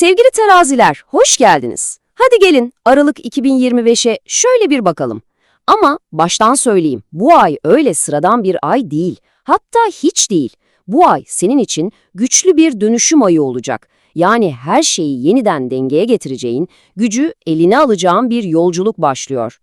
Sevgili teraziler, hoş geldiniz. Hadi gelin Aralık 2025'e şöyle bir bakalım. Ama baştan söyleyeyim, bu ay öyle sıradan bir ay değil. Hatta hiç değil. Bu ay senin için güçlü bir dönüşüm ayı olacak. Yani her şeyi yeniden dengeye getireceğin, gücü eline alacağın bir yolculuk başlıyor.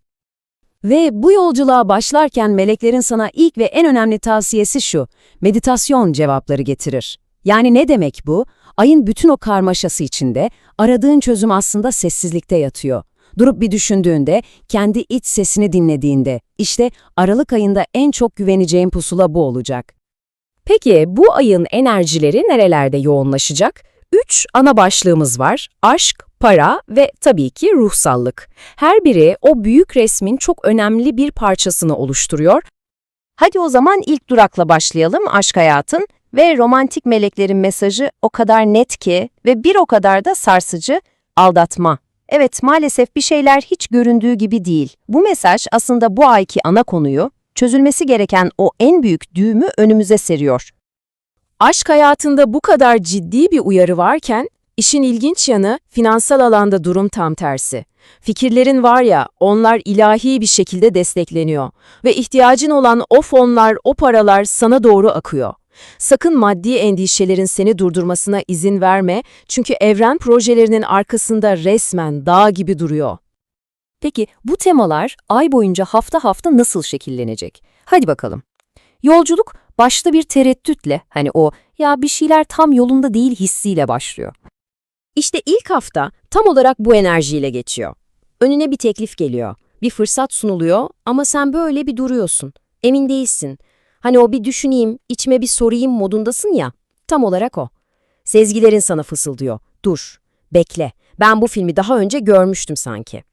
Ve bu yolculuğa başlarken meleklerin sana ilk ve en önemli tavsiyesi şu, meditasyon cevapları getirir. Yani ne demek bu? Ayın bütün o karmaşası içinde aradığın çözüm aslında sessizlikte yatıyor. Durup bir düşündüğünde, kendi iç sesini dinlediğinde, işte Aralık ayında en çok güveneceğin pusula bu olacak. Peki bu ayın enerjileri nerelerde yoğunlaşacak? Üç ana başlığımız var. Aşk, para ve tabii ki ruhsallık. Her biri o büyük resmin çok önemli bir parçasını oluşturuyor. Hadi o zaman ilk durakla başlayalım aşk hayatın ve romantik meleklerin mesajı o kadar net ki ve bir o kadar da sarsıcı, aldatma. Evet maalesef bir şeyler hiç göründüğü gibi değil. Bu mesaj aslında bu ayki ana konuyu, çözülmesi gereken o en büyük düğümü önümüze seriyor. Aşk hayatında bu kadar ciddi bir uyarı varken, işin ilginç yanı finansal alanda durum tam tersi. Fikirlerin var ya, onlar ilahi bir şekilde destekleniyor ve ihtiyacın olan o fonlar, o paralar sana doğru akıyor. Sakın maddi endişelerin seni durdurmasına izin verme çünkü evren projelerinin arkasında resmen dağ gibi duruyor. Peki bu temalar ay boyunca hafta hafta nasıl şekillenecek? Hadi bakalım. Yolculuk başta bir tereddütle, hani o ya bir şeyler tam yolunda değil hissiyle başlıyor. İşte ilk hafta tam olarak bu enerjiyle geçiyor. Önüne bir teklif geliyor, bir fırsat sunuluyor ama sen böyle bir duruyorsun. Emin değilsin. Hani o bir düşüneyim, içime bir sorayım modundasın ya. Tam olarak o. Sezgilerin sana fısıldıyor. Dur, bekle. Ben bu filmi daha önce görmüştüm sanki.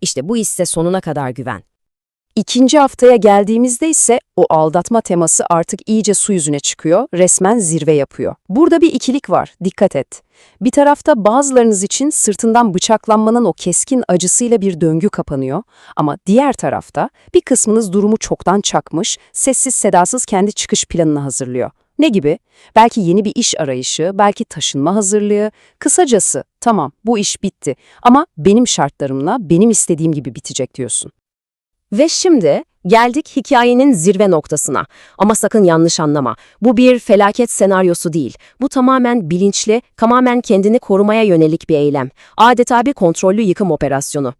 İşte bu hisse sonuna kadar güven. İkinci haftaya geldiğimizde ise o aldatma teması artık iyice su yüzüne çıkıyor, resmen zirve yapıyor. Burada bir ikilik var, dikkat et. Bir tarafta bazılarınız için sırtından bıçaklanmanın o keskin acısıyla bir döngü kapanıyor ama diğer tarafta bir kısmınız durumu çoktan çakmış, sessiz sedasız kendi çıkış planını hazırlıyor. Ne gibi? Belki yeni bir iş arayışı, belki taşınma hazırlığı. Kısacası tamam bu iş bitti ama benim şartlarımla benim istediğim gibi bitecek diyorsun. Ve şimdi geldik hikayenin zirve noktasına. Ama sakın yanlış anlama. Bu bir felaket senaryosu değil. Bu tamamen bilinçli, tamamen kendini korumaya yönelik bir eylem. Adeta bir kontrollü yıkım operasyonu.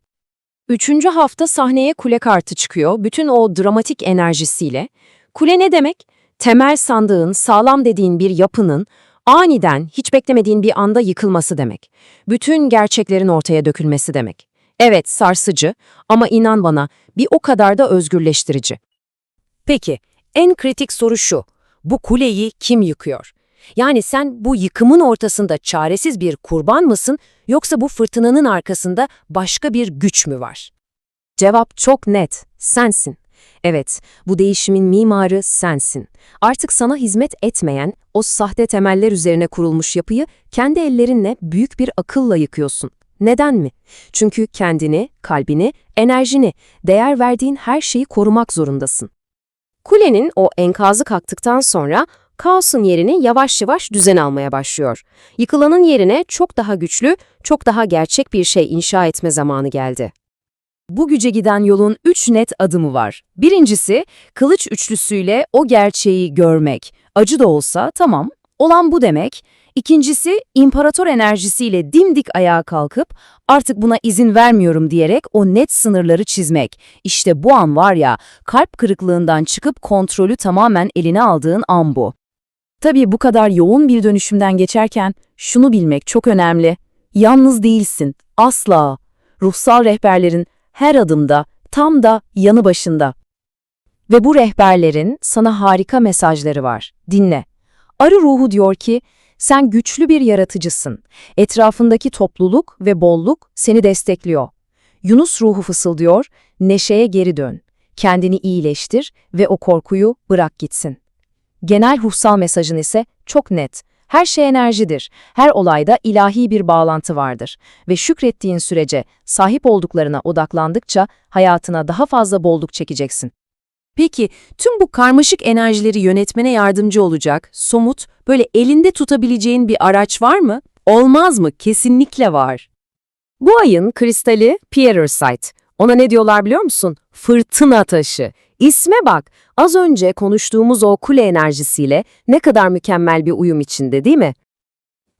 Üçüncü hafta sahneye kule kartı çıkıyor, bütün o dramatik enerjisiyle. Kule ne demek? Temel sandığın, sağlam dediğin bir yapının aniden, hiç beklemediğin bir anda yıkılması demek. Bütün gerçeklerin ortaya dökülmesi demek. Evet, sarsıcı ama inan bana bir o kadar da özgürleştirici. Peki, en kritik soru şu. Bu kuleyi kim yıkıyor? Yani sen bu yıkımın ortasında çaresiz bir kurban mısın yoksa bu fırtınanın arkasında başka bir güç mü var? Cevap çok net. Sensin. Evet, bu değişimin mimarı sensin. Artık sana hizmet etmeyen, o sahte temeller üzerine kurulmuş yapıyı kendi ellerinle büyük bir akılla yıkıyorsun. Neden mi? Çünkü kendini, kalbini, enerjini, değer verdiğin her şeyi korumak zorundasın. Kulenin o enkazı kalktıktan sonra kaosun yerini yavaş yavaş düzen almaya başlıyor. Yıkılanın yerine çok daha güçlü, çok daha gerçek bir şey inşa etme zamanı geldi. Bu güce giden yolun üç net adımı var. Birincisi, kılıç üçlüsüyle o gerçeği görmek. Acı da olsa tamam, olan bu demek. İkincisi, imparator enerjisiyle dimdik ayağa kalkıp artık buna izin vermiyorum diyerek o net sınırları çizmek. İşte bu an var ya, kalp kırıklığından çıkıp kontrolü tamamen eline aldığın an bu. Tabii bu kadar yoğun bir dönüşümden geçerken şunu bilmek çok önemli. Yalnız değilsin, asla. Ruhsal rehberlerin her adımda, tam da yanı başında. Ve bu rehberlerin sana harika mesajları var. Dinle. Arı ruhu diyor ki, sen güçlü bir yaratıcısın. Etrafındaki topluluk ve bolluk seni destekliyor. Yunus ruhu fısıldıyor, neşeye geri dön. Kendini iyileştir ve o korkuyu bırak gitsin. Genel ruhsal mesajın ise çok net. Her şey enerjidir. Her olayda ilahi bir bağlantı vardır. Ve şükrettiğin sürece, sahip olduklarına odaklandıkça hayatına daha fazla bolluk çekeceksin. Peki tüm bu karmaşık enerjileri yönetmene yardımcı olacak, somut, böyle elinde tutabileceğin bir araç var mı? Olmaz mı? Kesinlikle var. Bu ayın kristali Pierosite. Ona ne diyorlar biliyor musun? Fırtına taşı. İsme bak. Az önce konuştuğumuz o kule enerjisiyle ne kadar mükemmel bir uyum içinde değil mi?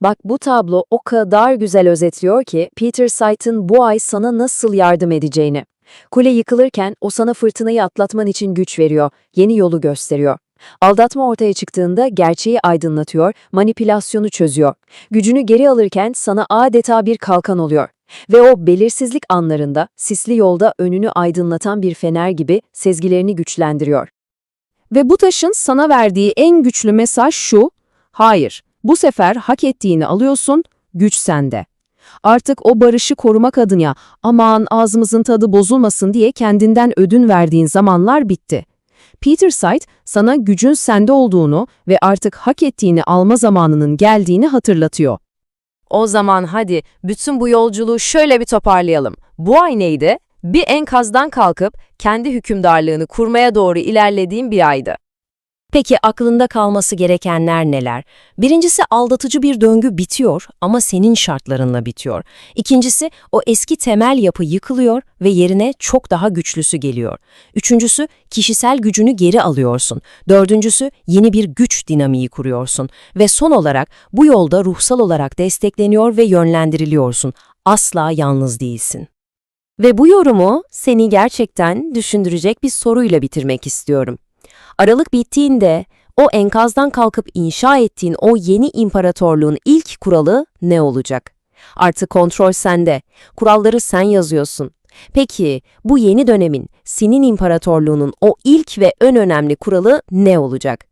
Bak bu tablo o kadar güzel özetliyor ki Peter Sait'in bu ay sana nasıl yardım edeceğini. Kule yıkılırken o sana fırtınayı atlatman için güç veriyor, yeni yolu gösteriyor. Aldatma ortaya çıktığında gerçeği aydınlatıyor, manipülasyonu çözüyor. Gücünü geri alırken sana adeta bir kalkan oluyor. Ve o belirsizlik anlarında sisli yolda önünü aydınlatan bir fener gibi sezgilerini güçlendiriyor. Ve bu taşın sana verdiği en güçlü mesaj şu, hayır, bu sefer hak ettiğini alıyorsun, güç sende. Artık o barışı korumak adına aman ağzımızın tadı bozulmasın diye kendinden ödün verdiğin zamanlar bitti. Peter Sight sana gücün sende olduğunu ve artık hak ettiğini alma zamanının geldiğini hatırlatıyor. O zaman hadi bütün bu yolculuğu şöyle bir toparlayalım. Bu ay neydi? Bir enkazdan kalkıp kendi hükümdarlığını kurmaya doğru ilerlediğim bir aydı. Peki aklında kalması gerekenler neler? Birincisi aldatıcı bir döngü bitiyor ama senin şartlarınla bitiyor. İkincisi o eski temel yapı yıkılıyor ve yerine çok daha güçlüsü geliyor. Üçüncüsü kişisel gücünü geri alıyorsun. Dördüncüsü yeni bir güç dinamiği kuruyorsun. Ve son olarak bu yolda ruhsal olarak destekleniyor ve yönlendiriliyorsun. Asla yalnız değilsin. Ve bu yorumu seni gerçekten düşündürecek bir soruyla bitirmek istiyorum. Aralık bittiğinde o enkazdan kalkıp inşa ettiğin o yeni imparatorluğun ilk kuralı ne olacak? Artık kontrol sende. Kuralları sen yazıyorsun. Peki bu yeni dönemin senin imparatorluğunun o ilk ve en önemli kuralı ne olacak?